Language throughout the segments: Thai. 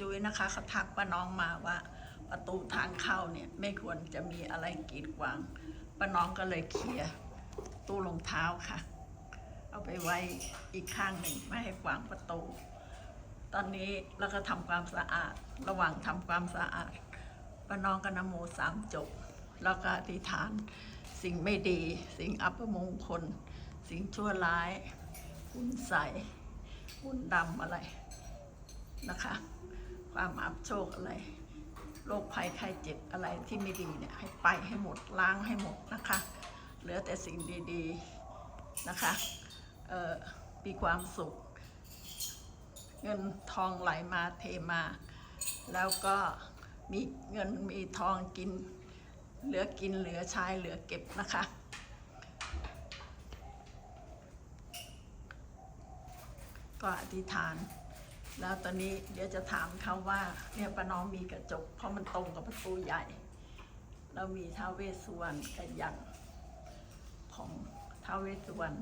จุ้ยนะคะเขาทักป้าน้องมาว่า ประตูทางเข้าเนี่ยไม่ควรจะมีอะไรกีดขวางป้าน้องก็เลยเคลียร์ตู้รองเท้าค่ะ เอาไปไว้อีกข้างหนึ่งไม่ให้ขวางประตู ตอนนี้เราก็ทำความสะอาดระหว่างทำความสะอาดป้าน้องก็นโมสามจบ แล้วก็อธิษฐานสิ่งไม่ดี สิ่งอัปมงคล สิ่งชั่วร้ายหุ่นใสหุ่นดำอะไร นะคะ ความอับโชคอะไรโรคภัยไข้เจ็บอะไรที่ไม่ดีเนี่ยให้ไปให้หมดล้างให้หมดนะคะ เหลือแต่สิ่งดีๆนะคะมีความสุข เงินทองไหลมาเทมา แล้วก็มีเงินมีทองกิน เหลือกินเหลือใช้เหลือเก็บนะคะก็อธิษฐาน แล้วตอนนี้เดี๋ยวจะถามเขาว่าเนี่ยป้าน้องมีกระจก เพราะมันตรงกับประตูใหญ่แล้วมีท้าวเวสสุวรรณกับยันต์ของท้าวเวสสุวรรณ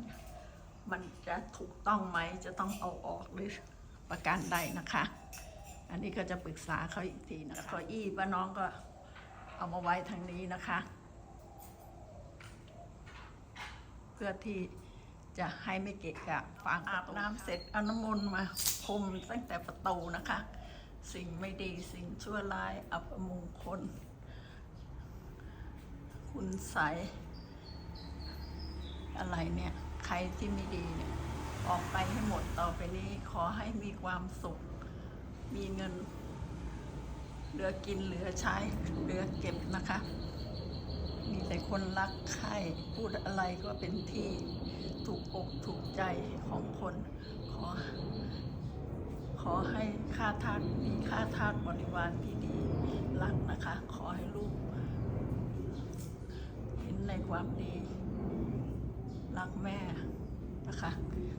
มันจะถูกต้องไหมจะต้องเอาออกหรือประการใดนะคะ อันนี้ก็จะปรึกษาเขาอีกทีนะคะเก้าอี้ป้าน้องก็เอามาไว้ทางนี้นะคะ เพื่อที่ จะให้ไม่เกะกะฟางอาบน้ำเสร็จเอาน้ำมนต์มาพรมตั้งแต่ประตูนะคะ สิ่งไม่ดีสิ่งชั่วร้ายอัปมงคล คุณใสอะไรเนี่ย ใครที่ไม่ดีเนี่ยออกไปให้หมดต่อไปนี้ขอให้มีความสุข มีเงิน เหลือกินเหลือใช้เหลือเก็บนะคะ มีแต่คนรักใครพูดอะไรก็เป็นที่ ถูกอกถูกใจของคน ขอ ขอให้ค่าทาสมีค่าทาสบริวารที่ดีรักนะคะ ขอให้ลูกเห็นในความดี รักแม่นะคะ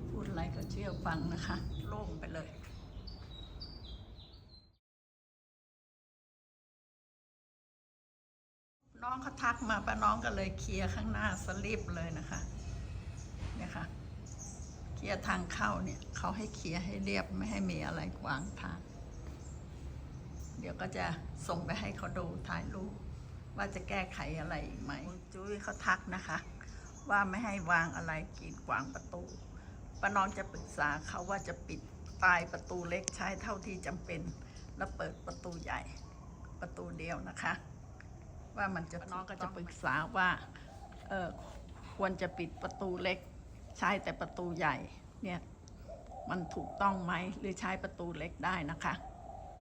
พูดอะไรก็เชื่อฟังนะคะ โล่งไปเลยน้องเขาทักมาป้าน้องก็เลยเคลียร์ข้างหน้าสลิปเลยนะคะ เนี่ยค่ะเคลียร์ทางเข้าเนี่ยเขาให้เคลียร์ให้เรียบไม่ให้มีอะไรขวางทาง เดี๋ยวก็จะส่งไปให้เขาดูถ่ายรูปว่าจะแก้ไขอะไรอีกไหมจุ้ยเขาทักนะคะ ว่าไม่ให้วางอะไรกีดขวางประตูป้าน้องจะปรึกษาเขาว่าจะปิดปลายประตูเล็กใช้เท่าที่จำเป็น แล้วเปิดประตูใหญ่ประตูเดียวนะคะ ว่ามันจะน้องก็จะปรึกษาว่าเออควรจะปิดประตูเล็ก ใช้แต่ประตูใหญ่เนี่ยมันถูกต้องไหมหรือใช้ประตูเล็กได้นะคะ